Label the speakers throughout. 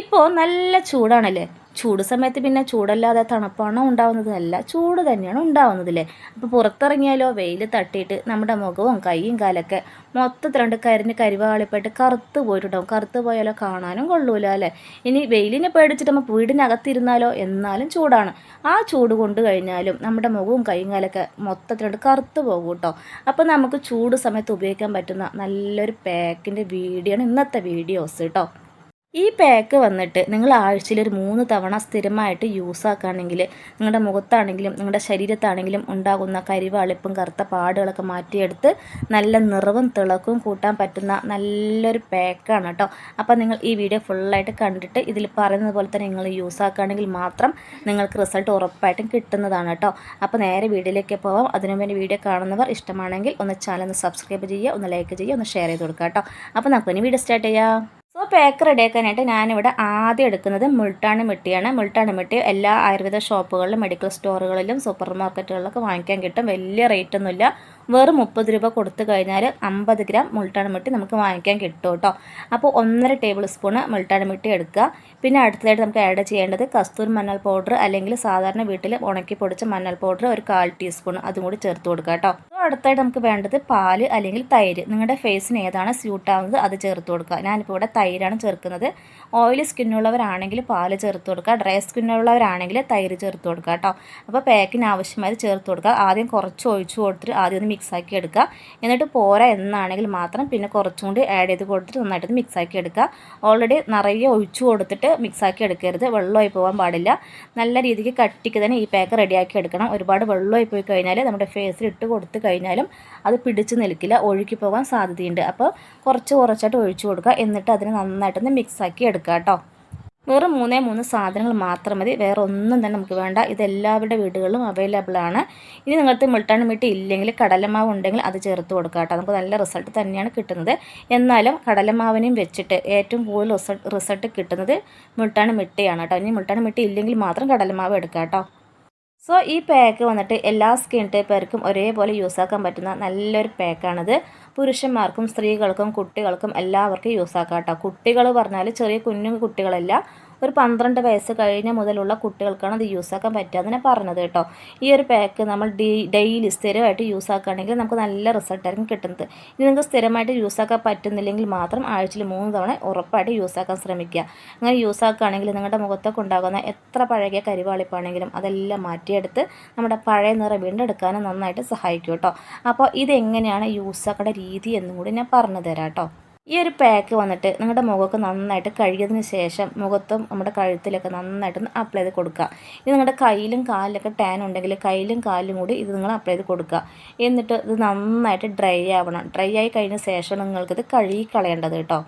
Speaker 1: ഇപ്പോൾ നല്ല ചൂടാണല്ലേ? ചൂട് സമയത്ത് പിന്നെ ചൂടല്ലാതെ തണുപ്പാണോ ഉണ്ടാവുന്നത്. അല്ല ചൂട് തന്നെയാണ് ഉണ്ടാവുന്നതല്ലേ അപ്പോൾ പുറത്തിറങ്ങിയാലോ വെയിൽ തട്ടിയിട്ട് നമ്മുടെ മുഖവും കൈയും കാലൊക്കെ മൊത്തത്തിൽ രണ്ട് കരിഞ്ഞ് കരിവാളിപ്പായിട്ട് കറുത്ത് പോയിട്ടുണ്ടാവും. കറുത്ത് പോയാലോ കാണാനും കൊള്ളൂല അല്ലേ? ഇനി വെയിലിനെ പേടിച്ചിട്ട് നമ്മൾ വീടിനകത്തിരുന്നാലോ? എന്നാലും ചൂടാണ്. ആ ചൂട് കൊണ്ട് കഴിഞ്ഞാലും നമ്മുടെ മുഖവും കൈയും കാലൊക്കെ മൊത്തത്തിൽ രണ്ട് കറുത്ത് പോകും കേട്ടോ. അപ്പോൾ നമുക്ക് ചൂട് സമയത്ത് ഉപയോഗിക്കാൻ പറ്റുന്ന നല്ലൊരു പാക്കിന്റെ വീഡിയോ ആണ് ഇന്നത്തെ വീഡിയോസ് കേട്ടോ. ഈ പാക്ക് വന്നിട്ട് നിങ്ങൾ ആഴ്ചയിൽ ഒരു മൂന്ന് തവണ സ്ഥിരമായിട്ട് യൂസ് ആക്കുകയാണെങ്കിൽ നിങ്ങളുടെ മുഖത്താണെങ്കിലും നിങ്ങളുടെ ശരീരത്താണെങ്കിലും ഉണ്ടാകുന്ന കരിവാളിപ്പും കറുത്ത പാടുകളൊക്കെ മാറ്റിയെടുത്ത് നല്ല നിറവും തിളക്കും കൂട്ടാൻ പറ്റുന്ന നല്ലൊരു പാക്കാണ് കേട്ടോ. അപ്പോൾ നിങ്ങൾ ഈ വീഡിയോ ഫുള്ളായിട്ട് കണ്ടിട്ട് ഇതിൽ പറയുന്നത് പോലെ തന്നെ നിങ്ങൾ യൂസ് ആക്കുകയാണെങ്കിൽ മാത്രം നിങ്ങൾക്ക് റിസൾട്ട് ഉറപ്പായിട്ടും കിട്ടുന്നതാണ് കേട്ടോ. അപ്പോൾ നേരെ വീഡിയോയിലേക്ക് പോവാം. അതിനു വേണ്ടി വീഡിയോ കാണുന്നവർ ഇഷ്ടമാണെങ്കിൽ ഒന്ന് ചാനൽ ഒന്ന് സബ്സ്ക്രൈബ് ചെയ്യുക ഒന്ന് ലൈക്ക് ചെയ്യുക ഒന്ന് ഷെയർ ചെയ്ത് കൊടുക്കുക കേട്ടോ. അപ്പോൾ നമുക്ക് ഇനി വീഡിയോ സ്റ്റാർട്ട് ചെയ്യാം. സോ പേക്ക് റെഡിയാക്കാനായിട്ട് ഞാനിവിടെ ആദ്യം എടുക്കുന്നത് മുൾട്ടാണ് മിട്ടിയാണ്. മുൾട്ടാണ് മിട്ടി എല്ലാ ആയുർവേദ ഷോപ്പുകളിലും മെഡിക്കൽ സ്റ്റോറുകളിലും സൂപ്പർ മാർക്കറ്റുകളിലൊക്കെ വാങ്ങിക്കാൻ കിട്ടും. വലിയ റേറ്റ് ഒന്നുമില്ല വെറും മുപ്പത് രൂപ കൊടുത്തു കഴിഞ്ഞാൽ അമ്പത് ഗ്രാം മുൾട്ടാണ് മിട്ടി നമുക്ക് വാങ്ങിക്കാൻ കിട്ടും കേട്ടോ. അപ്പോൾ ഒന്നര ടേബിൾ സ്പൂണ് മുൾട്ടാണ് മിട്ടി എടുക്കുക. പിന്നെ അടുത്തതായിട്ട് നമുക്ക് ആഡ് ചെയ്യേണ്ടത് കസ്തൂർ മഞ്ഞൾ പൗഡർ അല്ലെങ്കിൽ സാധാരണ വീട്ടിൽ ഉണക്കി പൊടിച്ച മഞ്ഞൾ പൗഡർ ഒരു കാൽ ടീസ്പൂൺ അതും കൂടി ചേർത്ത് കൊടുക്കുക കേട്ടോ. അടുത്തായിട്ട് നമുക്ക് വേണ്ടത് പാൽ അല്ലെങ്കിൽ തൈര്. നിങ്ങളുടെ ഫേസിന് ഏതാണ് സ്യൂട്ട് ആവുന്നത് അത് ചേർത്ത് കൊടുക്കുക. ഞാനിപ്പോൾ ഇവിടെ തൈരാണ് ചേർക്കുന്നത്. ഓയിലി സ്കിന്നുള്ളവരാണെങ്കിൽ പാൽ ചേർത്ത് കൊടുക്കുക. ഡ്രൈ സ്കിന്നുള്ളവരാണെങ്കിൽ തൈര് ചേർത്ത് കൊടുക്കുക കേട്ടോ അപ്പോൾ പാക്കിന് ആവശ്യമായത് ചേർത്ത് കൊടുക്കുക. ആദ്യം കുറച്ച് ഒഴിച്ചു കൊടുത്തിട്ട് ആദ്യം ഒന്ന് മിക്സാക്കി എടുക്കുക. എന്നിട്ട് പോരാ എന്നാണെങ്കിൽ മാത്രം പിന്നെ കുറച്ചും കൂടി ആഡ് ചെയ്ത് കൊടുത്തിട്ട് നന്നായിട്ട് മിക്സാക്കി എടുക്കുക. ഓൾറെഡി നിറയെ ഒഴിച്ചു കൊടുത്തിട്ട് മിക്സാക്കി എടുക്കരുത്. വെള്ളമായി പോകാൻ പാടില്ല. നല്ല രീതിക്ക് കട്ടിക്ക് തന്നെ ഈ പാക്ക് റെഡിയാക്കി എടുക്കണം. ഒരുപാട് വെള്ളമായി പോയി കഴിഞ്ഞാൽ നമ്മുടെ ഫേസിൽ ഇട്ട് കൊടുത്ത് കഴിഞ്ഞാലും അത് പിടിച്ച് നിൽക്കില്ല ഒഴുകി പോകാൻ സാധ്യതയുണ്ട്. അപ്പോൾ കുറച്ച് കുറച്ചായിട്ട് ഒഴിച്ചു കൊടുക്കുക. എന്നിട്ട് അതിന് നന്നായിട്ടൊന്ന് മിക്സാക്കി എടുക്കുക കേട്ടോ. വെറും മൂന്നേ മൂന്ന് സാധനങ്ങൾ മാത്രം മതി. വേറെ ഒന്നും തന്നെ നമുക്ക് വേണ്ട. ഇത് എല്ലാവരുടെ വീടുകളിലും അവൈലബിൾ ആണ്. ഇനി നിങ്ങൾക്ക് മിൾട്ടാണ് മീറ്റ് ഇല്ലെങ്കിൽ കടലമാവ് ഉണ്ടെങ്കിൽ അത് ചേർത്ത് കൊടുക്കുക കേട്ടോ. നമുക്ക് നല്ല റിസൾട്ട് തന്നെയാണ് കിട്ടുന്നത്. എന്നാലും കടലമാവിനെയും വെച്ചിട്ട് ഏറ്റവും കൂടുതൽ റിസൾട്ട് കിട്ടുന്നത് മിൾട്ടാണ് മിട്ടയാണ് കേട്ടോ. ഇനി മിൾട്ടാണ് മിട്ടി ഇല്ലെങ്കിൽ മാത്രം കടലമാവ് എടുക്കുക കേട്ടോ. സോ ഈ പാക്ക് വന്നിട്ട് എല്ലാ സ്കിൻ ടൈപ്പുകാർക്കും ഒരേപോലെ യൂസ് ആക്കാൻ പറ്റുന്ന നല്ലൊരു പാക്കാണിത് പുരുഷന്മാർക്കും സ്ത്രീകൾക്കും കുട്ടികൾക്കും എല്ലാവർക്കും യൂസ് ആക്കാം കേട്ടോ. കുട്ടികൾ പറഞ്ഞാൽ ചെറിയ കുഞ്ഞു കുട്ടികളല്ല. ഒരു പന്ത്രണ്ട് വയസ്സ് കഴിഞ്ഞ മുതലുള്ള കുട്ടികൾക്കാണ് ഇത് യൂസ് ആക്കാൻ പറ്റുക അതിനെ പറഞ്ഞത് കേട്ടോ. ഈ ഒരു പാക്ക് നമ്മൾ ഡെയിലി സ്ഥിരമായിട്ട് യൂസ് ആക്കുകയാണെങ്കിൽ നമുക്ക് നല്ല റിസൾട്ടായിരിക്കും കിട്ടുന്നത്. ഇനി നിങ്ങൾക്ക് സ്ഥിരമായിട്ട് യൂസ് ആക്കാൻ പറ്റുന്നില്ലെങ്കിൽ മാത്രം ആഴ്ചയിൽ മൂന്ന് തവണ ഉറപ്പായിട്ട് യൂസ് ആക്കാൻ ശ്രമിക്കുക. അങ്ങനെ യൂസ് ആക്കുകയാണെങ്കിൽ നിങ്ങളുടെ മുഖത്തൊക്കെ ഉണ്ടാകുന്ന എത്ര പഴകിയ കരിവാളിപ്പാണെങ്കിലും അതെല്ലാം മാറ്റിയെടുത്ത് നമ്മുടെ പഴയ നിറം വീണ്ടെടുക്കാനും നന്നായിട്ട് സഹായിക്കും കേട്ടോ. അപ്പോൾ ഇതെങ്ങനെയാണ് യൂസ് ആക്കേണ്ട രീതി എന്നും കൂടി ഞാൻ പറഞ്ഞു തരാം കേട്ടോ. ഈ ഒരു പാക്ക് വന്നിട്ട് നിങ്ങളുടെ മുഖമൊക്കെ നന്നായിട്ട് കഴുകിയതിന് ശേഷം മുഖത്തും നമ്മുടെ കഴുത്തിലൊക്കെ നന്നായിട്ട് അപ്ലൈ ചെയ്ത് കൊടുക്കുക. ഇത് നിങ്ങളുടെ കയ്യിലും കാലിലൊക്കെ ടാൻ ഉണ്ടെങ്കിൽ കയ്യിലും കാലിലും കൂടി ഇത് നിങ്ങൾ അപ്ലൈ ചെയ്ത് കൊടുക്കുക. എന്നിട്ട് ഇത് നന്നായിട്ട് ഡ്രൈ ആവണം. ഡ്രൈ ആയി കഴിഞ്ഞ ശേഷം നിങ്ങൾക്കിത് കഴുകി കളയേണ്ടത് കേട്ടോ.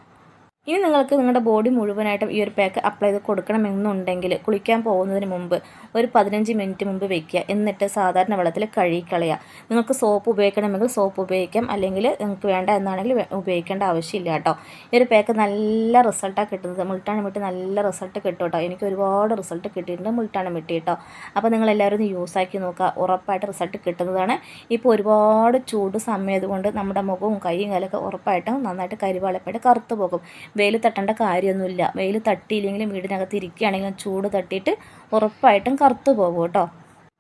Speaker 1: ഇനി നിങ്ങൾക്ക് നിങ്ങളുടെ ബോഡി മുഴുവനായിട്ടും ഈ ഒരു പാക്ക് അപ്ലൈ ചെയ്ത് കൊടുക്കണമെന്നുണ്ടെങ്കിൽ കുളിക്കാൻ പോകുന്നതിന് മുമ്പ് ഒരു പതിനഞ്ച് മിനിറ്റ് മുമ്പ് വെക്കുക. എന്നിട്ട് സാധാരണ വെള്ളത്തിൽ കഴുകിക്കളയുക. നിങ്ങൾക്ക് സോപ്പ് ഉപയോഗിക്കണമെങ്കിൽ സോപ്പ് ഉപയോഗിക്കാം. അല്ലെങ്കിൽ നിങ്ങൾക്ക് വേണ്ട എന്നാണെങ്കിൽ ഉപയോഗിക്കേണ്ട ആവശ്യമില്ല കേട്ടോ. ഈ ഒരു പാക്ക് നല്ല റിസൾട്ടാണ് കിട്ടുന്നത്. മുൾട്ടാണ് മിട്ടി നല്ല റിസൾട്ട് കിട്ടും കേട്ടോ. എനിക്ക് ഒരുപാട് റിസൾട്ട് കിട്ടിയിട്ടുണ്ട് മുൾട്ടാണ് മിട്ടി കേട്ടോ. അപ്പോൾ നിങ്ങൾ എല്ലാവരും ഒന്ന് യൂസ് ആക്കി നോക്കുക. ഉറപ്പായിട്ട് റിസൾട്ട് കിട്ടുന്നതാണ്. ഇപ്പോൾ ഒരുപാട് ചൂട് സമയതുകൊണ്ട് നമ്മുടെ മുഖവും കൈയും കാലൊക്കെ ഉറപ്പായിട്ടും നന്നായിട്ട് കരിവാളപ്പായിട്ട് കറുത്തു പോകും. വെയിൽ തട്ടേണ്ട കാര്യമൊന്നുമില്ല. വെയിൽ തട്ടിയില്ലെങ്കിലും വീടിനകത്ത് ഇരിക്കുകയാണെങ്കിലും ചൂട് തട്ടിയിട്ട് ഉറപ്പായിട്ടും കറുത്തു പോകും കേട്ടോ.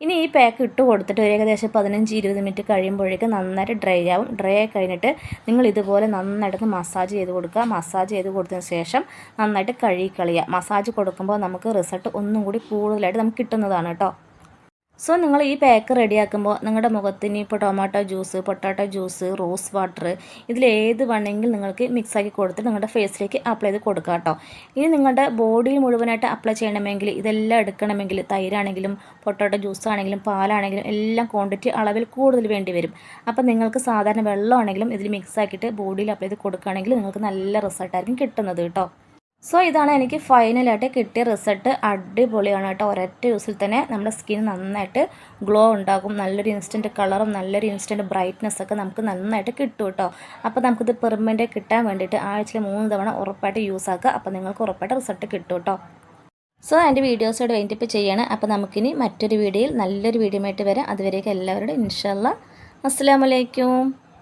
Speaker 1: ഇനി ഈ പാക്ക് ഇട്ട് കൊടുത്തിട്ട് ഒരു ഏകദേശം പതിനഞ്ച് ഇരുപത് മിനിറ്റ് കഴിയുമ്പോഴേക്കും നന്നായിട്ട് ഡ്രൈ ആവും. ഡ്രൈ ആയി കഴിഞ്ഞിട്ട് നിങ്ങൾ ഇതുപോലെ നന്നായിട്ട് മസാജ് ചെയ്ത് കൊടുക്കുക. മസാജ് ചെയ്ത് കൊടുത്തതിന് ശേഷം നന്നായിട്ട് കഴുകി കളയുക. മസാജ് കൊടുക്കുമ്പോൾ നമുക്ക് റിസൾട്ട് ഒന്നും കൂടി കൂടുതലായിട്ട് നമുക്ക് കിട്ടുന്നതാണ് കേട്ടോ. സോ നിങ്ങൾ ഈ പാക്ക് റെഡിയാക്കുമ്പോൾ നിങ്ങളുടെ മുഖത്തിന് ഇപ്പോൾ tomato juice potato juice rose water ഇതിലേത് വേണമെങ്കിൽ നിങ്ങൾക്ക് മിക്സാക്കി കൊടുത്ത് നിങ്ങളുടെ ഫേസിലേക്ക് അപ്ലൈ ചെയ്ത് കൊടുക്കുക കേട്ടോ. ഇനി നിങ്ങളുടെ ബോഡിയിൽ മുഴുവനായിട്ട് അപ്ലൈ ചെയ്യണമെങ്കിൽ ഇതെല്ലാം എടുക്കണമെങ്കിൽ തൈരാണെങ്കിലും പൊട്ടാറ്റോ ജ്യൂസ് ആണെങ്കിലും പാലാണെങ്കിലും എല്ലാം ക്വാണ്ടിറ്റി അളവിൽ കൂടുതൽ വേണ്ടി വരും. അപ്പോൾ നിങ്ങൾക്ക് സാധാരണ വെള്ളമാണെങ്കിലും ഇതിൽ മിക്സ് ആക്കിയിട്ട് ബോഡിയിൽ അപ്ലൈ ചെയ്ത് കൊടുക്കുകയാണെങ്കിൽ നിങ്ങൾക്ക് നല്ല റിസൾട്ടായിരിക്കും കിട്ടുന്നത് കേട്ടോ. സോ ഇതാണ് എനിക്ക് ഫൈനലായിട്ട് കിട്ടിയ റിസൾട്ട് അടിപൊളിയാണ് കേട്ടോ. ഒരൊറ്റ യൂസിൽ തന്നെ നമ്മുടെ സ്കിൻ നന്നായിട്ട് ഗ്ലോ ഉണ്ടാകും. നല്ലൊരു ഇൻസ്റ്റന്റ് കളറും നല്ലൊരു ഇൻസ്റ്റന്റ് ബ്രൈറ്റ്നെസ്സൊക്കെ നമുക്ക് നന്നായിട്ട് കിട്ടും കേട്ടോ. അപ്പോൾ നമുക്കിത് പെർമനന്റ് കിട്ടാൻ വേണ്ടിയിട്ട് ആഴ്ചയിൽ മൂന്ന് തവണ ഉറപ്പായിട്ട് യൂസ് ആക്കുക. അപ്പോൾ നിങ്ങൾക്ക് ഉറപ്പായിട്ട് റിസൾട്ട് കിട്ടും കേട്ടോ. സോ എന്റെ വീഡിയോസോട് വൈൻഡപ്പ് ചെയ്യാണ്. അപ്പോൾ നമുക്കിനി മറ്റൊരു വീഡിയോയിൽ നല്ലൊരു വീഡിയോ ആയിട്ട് വരാം. അതുവരേക്കും എല്ലാവരോടും ഇൻഷല്ല അസ്സാം വലൈക്കും